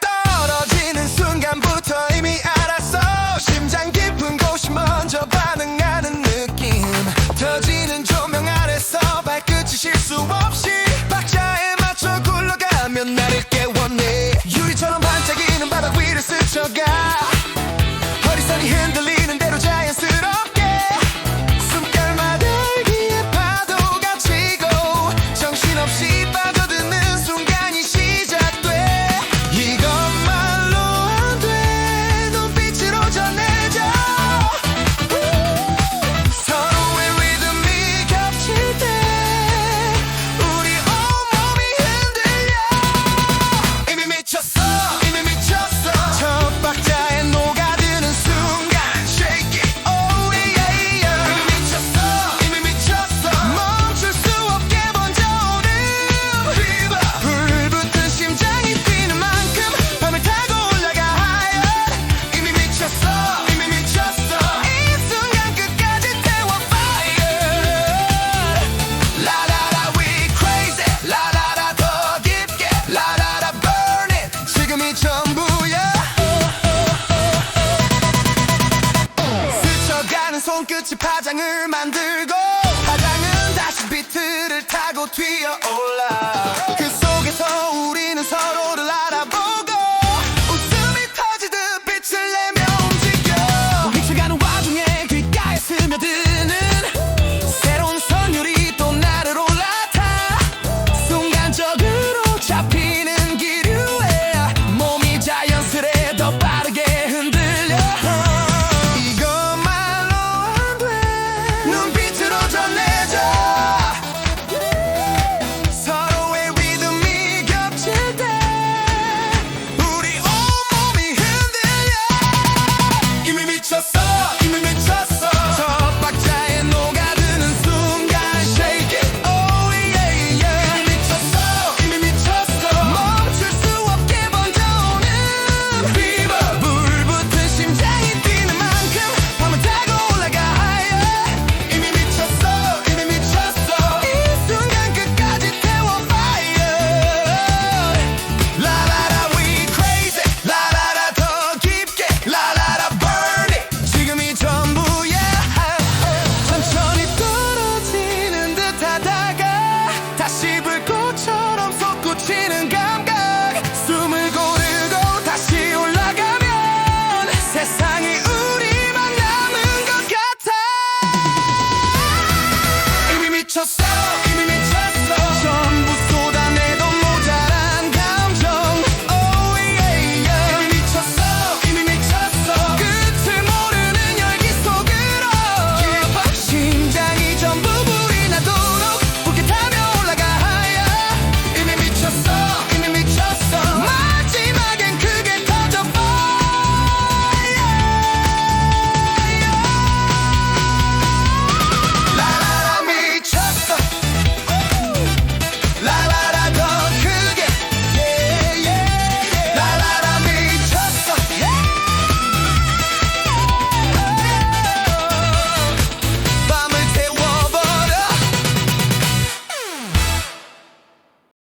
떨어지는 순간부터 이미 알 손끝이 파장을 만들고 파장은 다시 비트를 타고 뛰어올라.